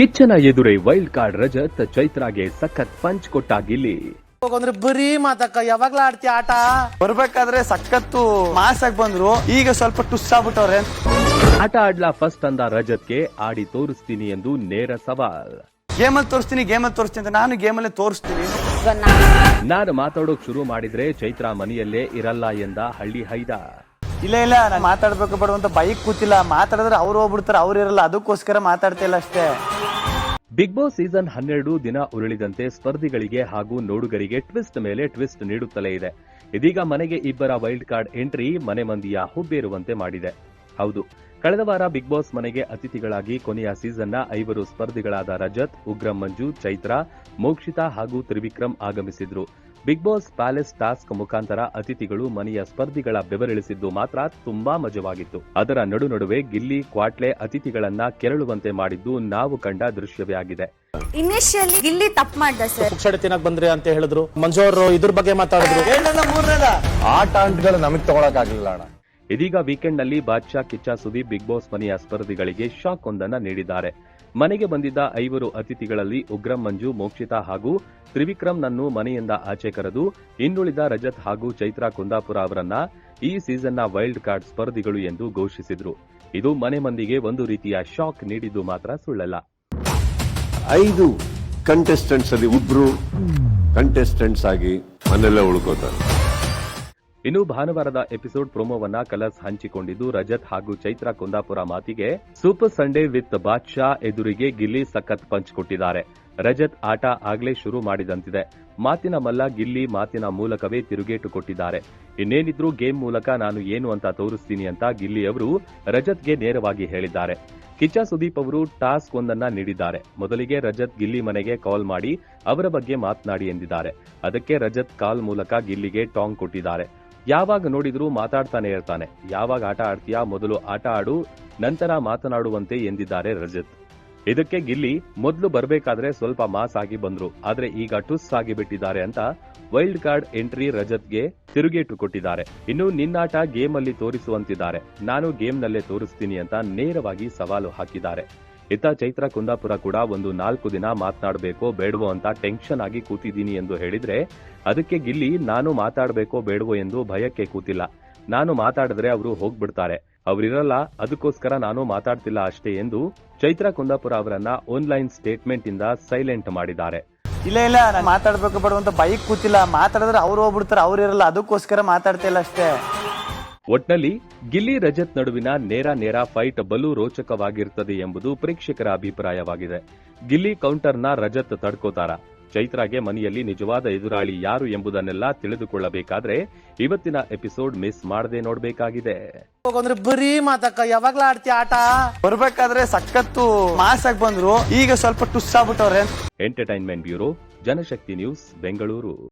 ಕಿಚ್ಚನ ಎದುರೇ wild card Rajat ಚೈತ್ರಾಗೆ ಸಖತ್ ಪಂಚ್ ಕೊಟ್ಟ ಗಿಲ್ಲಿ ಅಂದ್ರೆ ಬರೀ ಮಾತಕ್ಕ ಯಾವಾಗ್ಲೂ ಆಡ್ತಿ ಆಟ? ಬರ್ಬೇಕಾದ್ರೆ ಸಖತ್ತು ಮಾಸ್ ಆಗಿ ಬಂದ್ರು ಈಗ ಸ್ವಲ್ಪ ಟುಸ್ ಆಗ್ಬಿಟ್ಟವ್ರೆ. ಆಟ ಆಡ್ಲಾ ಫಸ್ಟ್ ಅಂದ ರಜತ್ಗೆ ಆಡಿ ತೋರಿಸ್ತೀನಿ ಎಂದು ನೇರ ಸವಾಲ್. ಗೇಮಲ್ಲಿ ತೋರಿಸ್ತೀನಿ ಗೇಮಲ್ಲಿ ತೋರಿಸ್ತೀನಿ ಅಂತ ನಾನು ಗೇಮಲ್ಲೇ ತೋರಿಸ್ತೀನಿ. ನಾನು ಮಾತಾಡೋಕ್ ಶುರು ಮಾಡಿದ್ರೆ ಚೈತ್ರ ಮನೆಯಲ್ಲೇ ಇರಲ್ಲ ಎಂದ ಹಳ್ಳಿ ಹೈದ. ಇಲ್ಲ ಇಲ್ಲ ನಾನು ಮಾತಾಡ್ಬೇಕು ಬಡವಂತ ಬೈಕ್ ಕೂತಿಲ್ಲ. ಮಾತಾಡಿದ್ರೆ ಅವ್ರು ಹೋಗ್ಬಿಡ್ತಾರೆ ಅವ್ರು ಇರಲ್ಲ. ಅದಕ್ಕೋಸ್ಕರ ಮಾತಾಡ್ತಿಲ್ಲ ಅಷ್ಟೇ. ಬಿಗ್ ಬಾಸ್ ಸೀಸನ್ ಹನ್ನೆರಡು ದಿನ ಉರುಳಿದಂತೆ ಸ್ಪರ್ಧಿಗಳಿಗೆ ಹಾಗೂ ನೋಡುಗರಿಗೆ ಟ್ವಿಸ್ಟ್ ಮೇಲೆ ಟ್ವಿಸ್ಟ್ ನೀಡುತ್ತಲೇ ಇದೆ. ಇದೀಗ ಮನೆಗೆ ಇಬ್ಬರ ವೈಲ್ಡ್ ಕಾರ್ಡ್ ಎಂಟ್ರಿ ಮನೆ ಮಂದಿಯ ಹುಬ್ಬೇರುವಂತೆ ಮಾಡಿದೆ. ಹೌದು, ಕಳೆದ ವಾರ ಬಿಗ್ ಬಾಸ್ ಮನೆಗೆ ಅತಿಥಿಗಳಾಗಿ ಕೊನೆಯ ಸೀಸನ್ನ ಐವರು ಸ್ಪರ್ಧಿಗಳಾದ ರಜತ್, ಉಗ್ರಂ ಮಂಜು, ಚೈತ್ರ, ಮೋಕ್ಷಿತಾ ಹಾಗೂ ತ್ರಿವಿಕ್ರಮ್ ಆಗಮಿಸಿದ್ರು. ಬಿಗ್ ಬಾಸ್ ಪ್ಯಾಲೇಸ್ ಟಾಸ್ಕ್ ಮುಖಾಂತರ ಅತಿಥಿಗಳು ಮನೆಯ ಸ್ಪರ್ಧಿಗಳ ಬೆವರಿಳಿಸಿದ್ದು ಮಾತ್ರ ತುಂಬಾ ಮಜವಾಗಿತ್ತು. ಅದರ ನಡು ನಡುವೆ ಗಿಲ್ಲಿ ಕ್ವಾಟ್ಲೆ ಅತಿಥಿಗಳನ್ನ ಕೆರಳುವಂತೆ ಮಾಡಿದ್ದು ನಾವು ಕಂಡ ದೃಶ್ಯವೇ ಆಗಿದೆ. ಇನಿಷಿಯಲಿ ಗಿಲ್ಲಿ ತಪ್ಪು ಮಾಡ್ದ ಸರ್ ಪುಕ್ಷಡೆ ತಿನ್ನಕ್ ಬಂದ್ರಿ ಅಂತ ಹೇಳಿದ್ರು. ಮಂಜು ಅವರು ಇದ್ರ ಬಗ್ಗೆ ಮಾತಾಡಿದ್ರು. ಆಟ ಅಂಟ್ಗಳು ನಮಗ್ ತಗೊಳಕ್ ಆಗ್ಲಿಲ್ಲ ಅಣ್ಣ. ಇದೀಗ ವೀಕೆಂಡ್ನಲ್ಲಿ ಬಾದ್ಶಾ ಕಿಚ್ಚ ಸುದೀಪ್ ಬಿಗ್ ಬಾಸ್ ಮನೆಯ ಸ್ಪರ್ಧಿಗಳಿಗೆ ಶಾಕ್ ಒಂದನ್ನ ನೀಡಿದ್ದಾರೆ. ಮನೆಗೆ ಬಂದಿದ್ದ ಐವರು ಅತಿಥಿಗಳಲ್ಲಿ ಉಗ್ರಂ ಮಂಜು, ಮೋಕ್ಷಿತಾ ಹಾಗೂ ತ್ರಿವಿಕ್ರಮ್ನನ್ನು ಮನೆಯಿಂದ ಆಚೆ ಕರೆದು ಇನ್ನುಳಿದ ರಜತ್ ಹಾಗೂ ಚೈತ್ರಾ ಕುಂದಾಪುರ ಅವರನ್ನ ಈ ಸೀಸನ್ನ ವೈಲ್ಡ್ ಕಾರ್ಡ್ ಸ್ಪರ್ಧಿಗಳು ಎಂದು ಘೋಷಿಸಿದ್ರು. ಇದು ಮನೆ ಮಂದಿಗೆ ಒಂದು ರೀತಿಯ ಶಾಕ್ ನೀಡಿದ್ದು ಮಾತ್ರ ಸುಳ್ಳಲ್ಲ. ಐದು ಕಂಟೆಸ್ಟೆಂಟ್ಸ್ ಅಲ್ಲಿ ಒಬ್ರು ಕಂಟೆಸ್ಟೆಂಟ್ಸ್ ಆಗಿ ಮನೆಯಲ್ಲೇ ಉಳ್ಕೋತಾರೆ. ಇನ್ನು ಭಾನುವಾರದ ಎಪಿಸೋಡ್ ಪ್ರೊಮೋವನ್ನ ಕಲರ್ಸ್ ಹಂಚಿಕೊಂಡಿದ್ದು ರಜತ್ ಹಾಗೂ ಚೈತ್ರ ಕುಂದಾಪುರ ಮಾತಿಗೆ ಸೂಪರ್ ಸಂಡೇ ವಿತ್ ಬಾದ್ಶಾ ಎದುರಿಗೆ ಗಿಲ್ಲಿ ಸಖತ್ ಪಂಚ್ ಕೊಟ್ಟಿದ್ದಾರೆ. ರಜತ್ ಆಟ ಆಗ್ಲೇ ಶುರು ಮಾಡಿದಂತಿದೆ. ಮಾತಿನ ಮಲ್ಲ ಗಿಲ್ಲಿ ಮಾತಿನ ಮೂಲಕವೇ ತಿರುಗೇಟು ಕೊಟ್ಟಿದ್ದಾರೆ. ಇನ್ನೇನಿದ್ರು ಗೇಮ್ ಮೂಲಕ ನಾನು ಏನು ಅಂತ ತೋರಿಸ್ತೀನಿ ಅಂತ ಗಿಲ್ಲಿ ಅವರು ರಜತ್ಗೆ ನೇರವಾಗಿ ಹೇಳಿದ್ದಾರೆ. ಕಿಚ್ಚ ಸುದೀಪ್ ಅವರು ಟಾಸ್ಕ್ ಒಂದನ್ನ ನೀಡಿದ್ದಾರೆ. ಮೊದಲಿಗೆ ರಜತ್ ಗಿಲ್ಲಿ ಮನೆಗೆ ಕಾಲ್ ಮಾಡಿ ಅವರ ಬಗ್ಗೆ ಮಾತನಾಡಿ ಎಂದಿದ್ದಾರೆ. ಅದಕ್ಕೆ ರಜತ್ ಕಾಲ್ ಮೂಲಕ ಗಿಲ್ಲಿಗೆ ಟಾಂಗ್ ಕೊಟ್ಟಿದ್ದಾರೆ. ಯಾವಾಗ ನೋಡಿದರೂ ಮಾತಾಡ್ತಾನೆ ಇರ್ತಾನೆ. ಯಾವಾಗ ಆಟ ಆಡ್ತೀಯಾ? ಮೊದಲು ಆಟ ಆಡು, ನಂತರ ಮಾತನಾಡುವಂತೆ ಎಂದಿದ್ದಾರೆ ರಜತ್. ಇದಕ್ಕೆ ಗಿಲ್ಲಿ ಮೊದಲು ಬರಬೇಕಾದ್ರೆ ಸ್ವಲ್ಪ ಮಾಸ್ ಆಗಿ ಬಂದ್ರು, ಆದ್ರೆ ಈಗ ಟುಸ್ ಆಗಿ ಬಿಟ್ಟಿದ್ದಾರೆ ಅಂತ ವೈಲ್ಡ್ ಕಾರ್ಡ್ ಎಂಟ್ರಿ ರಜತ್ಗೆ ತಿರುಗೇಟು ಕೊಟ್ಟಿದ್ದಾರೆ. ಇನ್ನು ನಿನ್ನಾಟ ಗೇಮ್ ಅಲ್ಲಿ ತೋರಿಸುವಂತಿದ್ದಾರೆ. ನಾನು ಗೇಮ್ನಲ್ಲೇ ತೋರಿಸ್ತೀನಿ ಅಂತ ನೇರವಾಗಿ ಸವಾಲು ಹಾಕಿದ್ದಾರೆ. ಇತ್ತ ಚೈತ್ರ ಕುಂದಾಪುರ ಕೂಡ ಒಂದು ನಾಲ್ಕು ದಿನ ಮಾತನಾಡಬೇಕೋ ಬೇಡವೋ ಅಂತ ಟೆನ್ಷನ್ ಆಗಿ ಕೂತಿದ್ದೀನಿ ಎಂದು ಹೇಳಿದ್ರೆ, ಅದಕ್ಕೆ ಗಿಲ್ಲಿ, ನಾನು ಮಾತಾಡಬೇಕೋ ಬೇಡವೋ ಎಂದು ಭಯಕ್ಕೆ ಕೂತಿಲ್ಲ. ನಾನು ಮಾತಾಡಿದ್ರೆ ಅವರು ಹೋಗ್ಬಿಡ್ತಾರೆ. ಅವರಿರಲ್ಲ, ಅದಕ್ಕೋಸ್ಕರ ನಾನು ಮಾತಾಡ್ತಿಲ್ಲ ಅಷ್ಟೇ ಎಂದು ಚೈತ್ರ ಕುಂದಾಪುರ ಅವರನ್ನ ಆನ್ಲೈನ್ ಸ್ಟೇಟ್ಮೆಂಟ್ ಇಂದ ಸೈಲೆಂಟ್ ಮಾಡಿದ್ದಾರೆ. ಇಲ್ಲ ಇಲ್ಲ, ನಾನು ಮಾತಾಡ್ಬೇಕು ಬೇಡ ಅಂತ ಬೈಕ್ ಕೂತಿಲ್ಲ. ಮಾತಾಡಿದ್ರೆ ಅವ್ರು ಹೋಗ್ಬಿಡ್ತಾರೆ ಅವ್ರು ಇರಲ್ಲ ಅದಕ್ಕೋಸ್ಕರ ಮಾತಾಡ್ತಿಲ್ಲ ಅಷ್ಟೇ. ಒಟ್ನಲ್ಲಿ ಗಿಲ್ಲಿ ರಜತ್ ನಡುವಿನ ನೇರ ನೇರ ಫೈಟ್ ಬಲು ರೋಚಕವಾಗಿರುತ್ತದೆ ಎಂಬುದು ಪ್ರೇಕ್ಷಕರ ಅಭಿಪ್ರಾಯವಾಗಿದೆ. ಗಿಲ್ಲಿ ಕೌಂಟರ್ನ ರಜತ್ ತಡ್ಕೋತಾರ. ಚೈತ್ರಾಗೆ ಮನೆಯಲ್ಲಿ ನಿಜವಾದ ಎದುರಾಳಿ ಯಾರು ಎಂಬುದನ್ನೆಲ್ಲ ತಿಳಿದುಕೊಳ್ಳಬೇಕಾದ್ರೆ ಇವತ್ತಿನ ಎಪಿಸೋಡ್ ಮಿಸ್ ಮಾಡದೆ ನೋಡಬೇಕಾಗಿದೆ. ಅಂದ್ರೆ ಬರೀ ಮಾತಕ್ಕ ಯಾವಾಗ್ಲೂ ಆಡ್ತಿ ಆಟ? ಬರ್ಬೇಕಾದ್ರೆ ಸಖತ್ತು ಮಾಸ್ ಆಗಿ ಬಂದ್ರು ಈಗ ಸ್ವಲ್ಪ ಟುಸ್ ಆಗ್ಬಿಟ್ಟವ್ರೆ. Entertainment bureau Janashakti news Bengaluru.